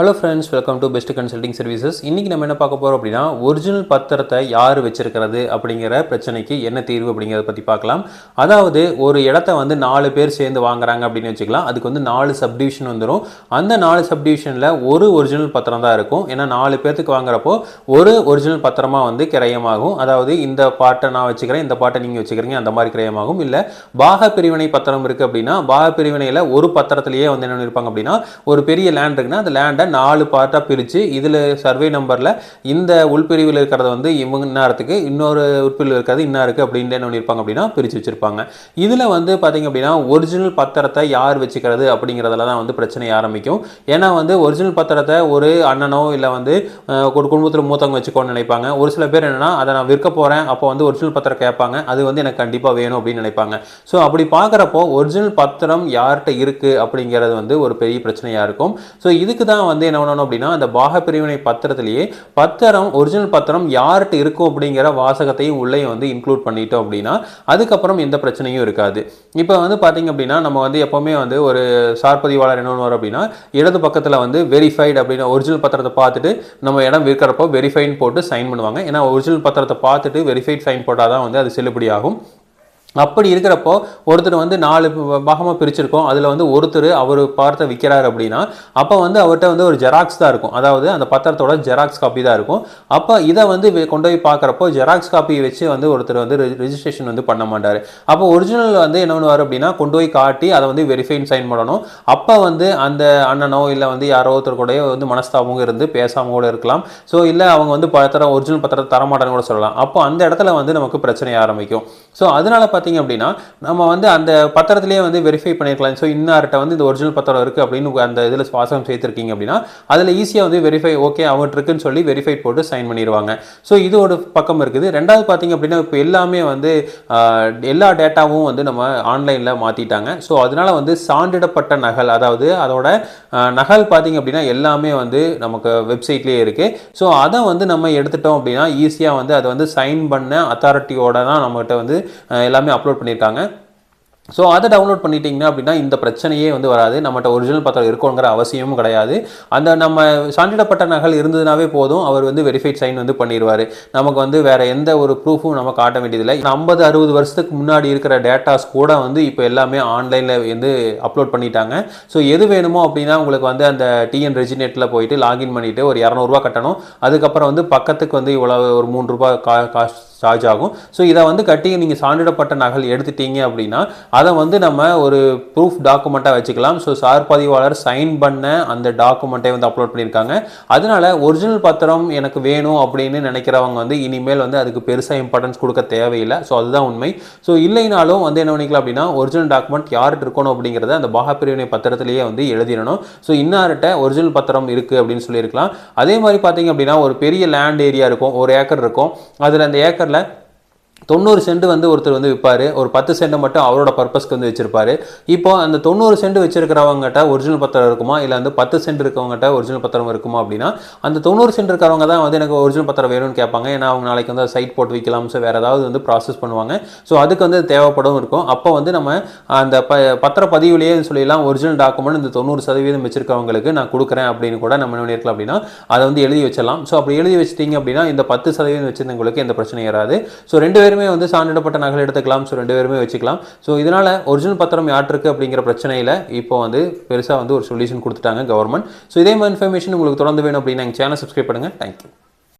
Hello friends welcome to best consulting services இன்றைக்கி நம்ம என்ன பார்க்க போகிறோம் அப்படின்னா ஒரிஜினல் பத்திரத்தை யார் வச்சிருக்கிறது அப்படிங்கிற பிரச்சனைக்கு என்ன தீர்வு அப்படிங்கிறத பற்றி பார்க்கலாம். அதாவது ஒரு இடத்த வந்து நாலு பேர் சேர்ந்து வாங்குறாங்க அப்படின்னு வச்சுக்கலாம். அதுக்கு வந்து நாலு சப்டிவிஷன் வந்துடும் அந்த நாலு சப்டிவிஷனில் ஒரு ஒரிஜினல் பத்திரம் தான் இருக்கும். ஏன்னா நாலு பேர்த்துக்கு வாங்குறப்போ ஒரு ஒரிஜினல் பத்திரமாக வந்து கிரயமாகும். அதாவது இந்த பாட்டை நான் வச்சுக்கிறேன் இந்த பாட்டை நீங்கள் வச்சுக்கிறீங்க அந்த மாதிரி கிரயமாகும். இல்லை பாக பிரிவினை பத்திரம் இருக்குது அப்படின்னா பாக பிரிவினையில் ஒரு பத்திரத்திலேயே வந்து என்ன இருப்பாங்க அப்படின்னா ஒரு பெரிய லேண்ட் இருக்குன்னா அந்த லேண்டை நாலு பார்ட்டாக பிரித்து இதில் சர்வே நம்பரில் இந்த உள்பிரிவில் இருக்கிறத வந்து இவங்க இன்னாரத்துக்கு இன்னொரு உட்பிரிவில் இருக்கிறது இன்னாருக்கு அப்படின்னு என்ன பண்ணியிருப்பாங்க அப்படின்னா பிரித்து வச்சுருப்பாங்க. இதில் வந்து பார்த்தீங்க அப்படின்னா ஒரிஜினல் பத்திரத்தை யார் வச்சுக்கிறது அப்படிங்கிறதுல தான் வந்து பிரச்சனை ஆரம்பிக்கும். ஏன்னா வந்து ஒரிஜினல் பத்திரத்தை ஒரு அண்ணனோ இல்லை வந்து ஒரு குடும்பத்தில் மூத்தவங்க வச்சுக்கோன்னு நினைப்பாங்க. ஒரு சில பேர் என்னென்னா அதை நான் விற்க போகிறேன் அப்போ வந்து ஒரிஜினல் பத்திரம் கேட்பாங்க. அது வந்து எனக்கு கண்டிப்பாக வேணும் அப்படின்னு நினைப்பாங்க. ஸோ அப்படி பார்க்குறப்போ ஒரிஜினல் பத்திரம் யார்கிட்ட இருக்குது அப்படிங்கிறது வந்து ஒரு பெரிய பிரச்சனையாக இருக்கும். ஸோ இதுக்கு தான் வந்து என்ன பண்ணணும் அப்படின்னா அந்த பாக பிரிவினை பத்திரத்திலேயே பத்திரம் ஒரிஜினல் பத்திரம் யார்கிட்ட இருக்கும் அப்படிங்கிற வாசகத்தையும் உள்ளே வந்து இன்க்ளூட் பண்ணிட்டோம் அப்படின்னா அதுக்கப்புறம் எந்த பிரச்சனையும் இருக்காது. இப்போ வந்து பார்த்தீங்க அப்படின்னா நம்ம வந்து எப்போவுமே வந்து ஒரு சார்பதிவாளர் என்ன பண்ணுவார் அப்படின்னா இடது பக்கத்தில் வந்து வெரிஃபைடு அப்படின்னு ஒரிஜினல் பத்திரத்தை பார்த்துட்டு நம்ம இடம் விற்கிறப்போ வெரிஃபைன்னு போட்டு சைன் பண்ணுவாங்க. ஏன்னா ஒரிஜினல் பத்திரத்தை பார்த்துட்டு வெரிஃபைட் சைன் போட்டால் தான் வந்து அது செல்லுபடியாகும். அப்படி இருக்கிறப்போ ஒருத்தர் வந்து நாலு பாகமாக பிரிச்சிருக்கோம். அதில் வந்து ஒருத்தர் அவர் பார்த்த விற்கிறார் அப்படின்னா அப்போ வந்து அவர்கிட்ட வந்து ஒரு ஜெராக்ஸ் தான் இருக்கும். அதாவது அந்த பத்திரத்தோட ஜெராக்ஸ் காப்பி தான் இருக்கும். அப்போ இதை வந்து கொண்டு போய் பார்க்குறப்போ ஜெராக்ஸ் காப்பி வச்சு வந்து ஒருத்தர் வந்து ரெஜிஸ்ட்ரேஷன் வந்து பண்ண மாட்டார். அப்போ ஒரிஜினல் வந்து என்ன பண்ணுவார் அப்படின்னா கொண்டு போய் காட்டி அதை வந்து வெரிஃபைன் சைன் பண்ணணும். அப்போ வந்து அந்த அண்ணனோ இல்லை வந்து யாரோ ஒருத்தர் கூடயோ வந்து மனஸ்தாபமும் இருந்து பேசாமல் கூட இருக்கலாம். ஸோ இல்லை அவங்க வந்து பத்திரம் ஒரிஜினல் பத்திரத்தை தரமாட்டேன்னு கூட சொல்லலாம். அப்போ அந்த இடத்துல வந்து நமக்கு பிரச்சனை ஆரம்பிக்கும். ஸோ அதனால பார்த்தீங்க அப்படின்னா நம்ம வந்து அந்த பத்திரத்திலேயே வந்து வெரிஃபை பண்ணியிருக்கலாம் ஸோ இன்னார்கிட்ட வந்து இந்த ஒரிஜினல் பத்திரம் இருக்குது அப்படின்னு அந்த இதில் வாசகம் சேர்த்துருக்கீங்க அப்படின்னா அதில் ஈஸியாக வந்து வெரிஃபை ஓகே அவங்ககிட்ட இருக்குன்னு சொல்லி வெரிஃபை போட்டு சைன் பண்ணிடுவாங்க. ஸோ இது ஒரு பக்கம் இருக்குது. ரெண்டாவது பார்த்தீங்க அப்படின்னா இப்போ எல்லாமே வந்து எல்லா டேட்டாவும் வந்து நம்ம ஆன்லைனில் மாற்றிட்டாங்க ஸோ அதனால் வந்து சான்றிடப்பட்ட நகல் அதாவது அதோட நகல் பார்த்தீங்க அப்படின்னா எல்லாமே வந்து நமக்கு வெப்சைட்லேயே இருக்குது ஸோ அதை வந்து நம்ம எடுத்துட்டோம் அப்படின்னா ஈஸியாக வந்து அதை வந்து சைன் பண்ண அத்தாரிட்டியோட தான் நம்மகிட்ட வந்து எல்லாமே எல்லாமே அப்லோட் பண்ணியிருக்காங்க ஸோ அதை டவுன்லோட் பண்ணிட்டீங்கன்னா அப்படின்னா இந்த பிரச்சனையே வந்து வராது. நம்மகிட்ட ஒரிஜினல் பத்திரம் இருக்கோங்கிற அவசியமும் கிடையாது. அந்த நம்ம சான்றிடப்பட்ட நகல் இருந்ததுனாவே போதும். அவர் வந்து வெரிஃபைட் சைன் வந்து பண்ணிடுவார். நமக்கு வந்து வேற எந்த ஒரு ப்ரூஃபும் நம்ம காட்ட வேண்டியதில்லை. ஐம்பது அறுபது வருஷத்துக்கு முன்னாடி இருக்கிற டேட்டாஸ் கூட வந்து இப்போ எல்லாமே ஆன்லைனில் வந்து அப்லோட் பண்ணிட்டாங்க. ஸோ எது வேணுமோ அப்படின்னா உங்களுக்கு வந்து அந்த டிஎன் ரெஜினேட்டில் போயிட்டு லாகின் பண்ணிவிட்டு ஒரு இரநூறுவா கட்டணும். அதுக்கப்புறம் வந்து பக்கத்துக்கு வந்து இவ்வளோ ஒரு மூணு ரூபாய் கா காஸ்ட் சார்ஜ் ஆகும். ஸோ இதை வந்து கட்டி நீங்கள் சான்றிடப்பட்ட நகல் எடுத்துட்டீங்க அப்படின்னா அதை வந்து நம்ம ஒரு ப்ரூஃப் டாக்குமெண்ட்டாக வச்சுக்கலாம். ஸோ சார் பதிவாளர் சைன் பண்ண அந்த டாக்குமெண்ட்டை வந்து அப்லோட் பண்ணியிருக்காங்க. அதனால் ஒரிஜினல் பத்திரம் எனக்கு வேணும் அப்படின்னு நினைக்கிறவங்க வந்து இனிமேல் வந்து அதுக்கு பெருசாக இம்பார்ட்டன்ஸ் கொடுக்க தேவையில்லை. ஸோ அதுதான் உண்மை. ஸோ இல்லைனாலும் வந்து என்ன பண்ணிக்கலாம் அப்படின்னா ஒரிஜினல் டாக்குமெண்ட் யார்கிட்ட இருக்கணும் அப்படிங்கிறத அந்த பாக பிரிவினை பத்திரத்திலேயே வந்து எழுதிடணும். ஸோ இன்னார்கிட்ட ஒரிஜினல் பத்திரம் இருக்குது அப்படின்னு சொல்லியிருக்கலாம். அதே மாதிரி பார்த்தீங்க அப்படின்னா ஒரு பெரிய லேண்ட் ஏரியா இருக்கும். ஒரு ஏக்கர் இருக்கும். அதில் அந்த ஏக்கரில் தொண்ணூறு சென்ட் வந்து ஒருத்தர் வந்து விற்பாரு ஒரு பத்து சென்ட் மட்டும் அவரோட பர்பஸ்க்கு வந்து வச்சிருப்பாரு. இப்போ அந்த தொண்ணூறு சென்ட் வச்சிருக்கிறவங்ககிட்ட ஒரிஜினல் பத்திரம் இருக்குமா? இல்லை வந்து பத்து சென்ட் இருக்கவங்ககிட்ட ஒரிஜினல் பத்திரம் இருக்குமா அப்படின்னா அந்த தொண்ணூறு சென்ட் இருக்கிறவங்க தான் வந்து எனக்கு ஒரிஜினல் பத்திரம் வேணும்னு கேட்பாங்க. ஏன்னா அவங்க நாளைக்கு வந்து சைட் போட்டு வைக்கலாம் ஸோ வேறு ஏதாவது வந்து ப்ராசஸ் பண்ணுவாங்க. ஸோ அதுக்கு வந்து தேவைப்படும் இருக்கும். அப்போ வந்து நம்ம அந்த ப பத்திர பதிவுலேயே சொல்லிடலாம். ஒரிஜினல் டாக்குமெண்ட் இந்த தொண்ணூறு சதவீதம் வச்சிருக்கவங்களுக்கு நான் கொடுக்குறேன் அப்படின்னு கூட நம்ம என்ன அப்படின்னா அதை வந்து எழுதி வச்சிடலாம். ஸோ அப்படி எழுதி வச்சிட்டிங்க அப்படின்னா இந்த பத்து சதவீதம் வச்சிருந்தவங்களுக்கு எந்த பிரச்சனையும் வராது. ஸோ ரெண்டு பேருமே வந்து சான்றிடப்பட்ட நகல் எடுத்துக்கலாம். ஸோ ரெண்டு பேருமே வச்சுக்கலாம். ஸோ இதனால் ஒரிஜினல் பத்திரம் யாருக்கு அப்படிங்கிற பிரச்சனையில் இப்போ வந்து பெருசாக வந்து ஒரு சொல்யூஷன் கொடுத்துட்டாங்க கவர்மெண்ட் ஸோ இதே மாதிரி இன்ஃபர்மேஷன் உங்களுக்கு தொடர்ந்து வேணும் அப்படின்னா எங்கள் சேனல் சப்ஸ்கிரைப் பண்ணுங்கள் தேங்க்யூ